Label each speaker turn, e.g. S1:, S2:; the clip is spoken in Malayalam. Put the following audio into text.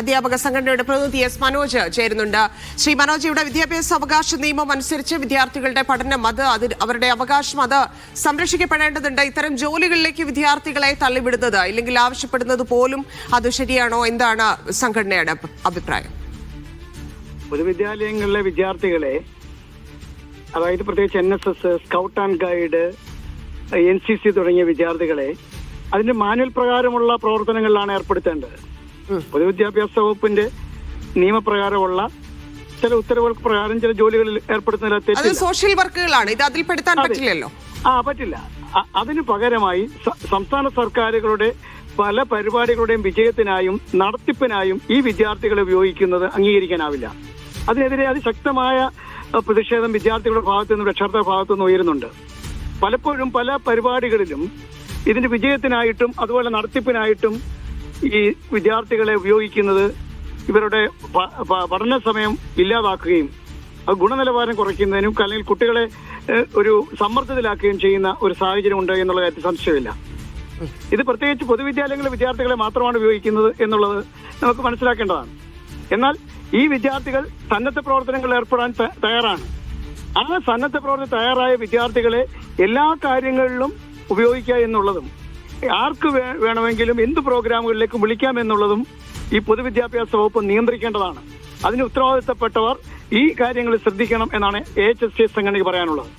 S1: അധ്യാപക സംഘടനയുടെ പ്രതിനിധി എസ് മനോജ് ചേരുന്നുണ്ട്. ശ്രീ മനോജ് ഇവിടെ വിദ്യാഭ്യാസ അവകാശ നിയമം അനുസരിച്ച് വിദ്യാർത്ഥികളുടെ പഠനം അത് അത് അവരുടെ അവകാശം അത് സംരക്ഷിക്കപ്പെടേണ്ടതുണ്ട്. ഇത്തരം ജോലികളിലേക്ക് വിദ്യാർത്ഥികളെ തള്ളിവിടുന്നത് ഇല്ലെങ്കിൽ ആവശ്യപ്പെടുന്നത് പോലും അത് ശരിയാണോ? എന്താണ് സംഘടനയുടെ അഭി- അഭിപ്രായം
S2: പൊതുവിദ്യാലയങ്ങളിലെ വിദ്യാർത്ഥികളെ അതായത് പ്രത്യേകിച്ച് N S S scout and guide N C C തുടങ്ങിയ വിദ്യാർത്ഥികളെ അതിന്റെ മാനുവൽ പ്രകാരമുള്ള പ്രവർത്തനങ്ങളിലാണ് ഏർപ്പെടുത്തേണ്ടത്. പൊതുവിദ്യാഭ്യാസ വകുപ്പിന്റെ നിയമപ്രകാരമുള്ള ചില ഉത്തരവുകൾ പ്രകാരം ചില ജോലികളിൽ ഏർപ്പെടുത്തുന്നതിൽ
S1: അത് സോഷ്യൽ വർക്കുകളാണ് ഇത് അതിൽ പെടുത്താൻ പറ്റില്ലല്ലോ.
S2: ആ പറ്റില്ല. അതിനു പകരമായി സംസ്ഥാന സർക്കാരുകളുടെ പല പരിപാടികളുടെയും വിജയത്തിനായും നടത്തിപ്പിനായും ഈ വിദ്യാർത്ഥികളെ ഉപയോഗിക്കുന്നത് അംഗീകരിക്കാനാവില്ല. അതിനെതിരെ അതിശക്തമായ പ്രതിഷേധം വിദ്യാർത്ഥികളുടെ ഭാഗത്തു നിന്നും രക്ഷാർത്ഥ ഭാഗത്തു നിന്നും ഉയരുന്നുണ്ട്. പലപ്പോഴും പല പരിപാടികളിലും ഇതിന്റെ വിജയത്തിനായിട്ടും അതുപോലെ നടത്തിപ്പിനായിട്ടും ഈ വിദ്യാർത്ഥികളെ ഉപയോഗിക്കുന്നത് ഇവരുടെ പഠന സമയം ഇല്ലാതാക്കുകയും ഗുണനിലവാരം കുറയ്ക്കുന്നതിനും അല്ലെങ്കിൽ കുട്ടികളെ ഒരു സമ്മർദ്ദത്തിലാക്കുകയും ചെയ്യുന്ന ഒരു സാഹചര്യം ഉണ്ട് എന്നുള്ള കാര്യത്തിൽ സംശയമില്ല. ഇത് പ്രത്യേകിച്ച് പൊതുവിദ്യാലയങ്ങളിലെ വിദ്യാർത്ഥികളെ മാത്രമാണ് ഉപയോഗിക്കുന്നത് എന്നുള്ളത് നമുക്ക് മനസ്സിലാക്കേണ്ടതാണ്. എന്നാൽ ഈ വിദ്യാർത്ഥികൾ സന്നദ്ധ പ്രവർത്തനങ്ങളിൽ ഏർപ്പെടാൻ തയ്യാറാണ്. ആ സന്നദ്ധ പ്രവർത്തനം തയ്യാറായ വിദ്യാർത്ഥികളെ എല്ലാ കാര്യങ്ങളിലും ഉപയോഗിക്കുക എന്നുള്ളതും ആർക്ക് വേണമെങ്കിലും എന്ത് പ്രോഗ്രാമുകളിലേക്കും വിളിക്കാം എന്നുള്ളതും ഈ പൊതുവിദ്യാഭ്യാസ വകുപ്പ് നിയന്ത്രിക്കേണ്ടതാണ്. അതിന് ഉത്തരവാദിത്തപ്പെട്ടവർ ഈ കാര്യങ്ങൾ ശ്രദ്ധിക്കണം എന്നാണ് എ എച്ച് എസ് ടി സംഘടനയ്ക്ക് പറയാനുള്ളത്.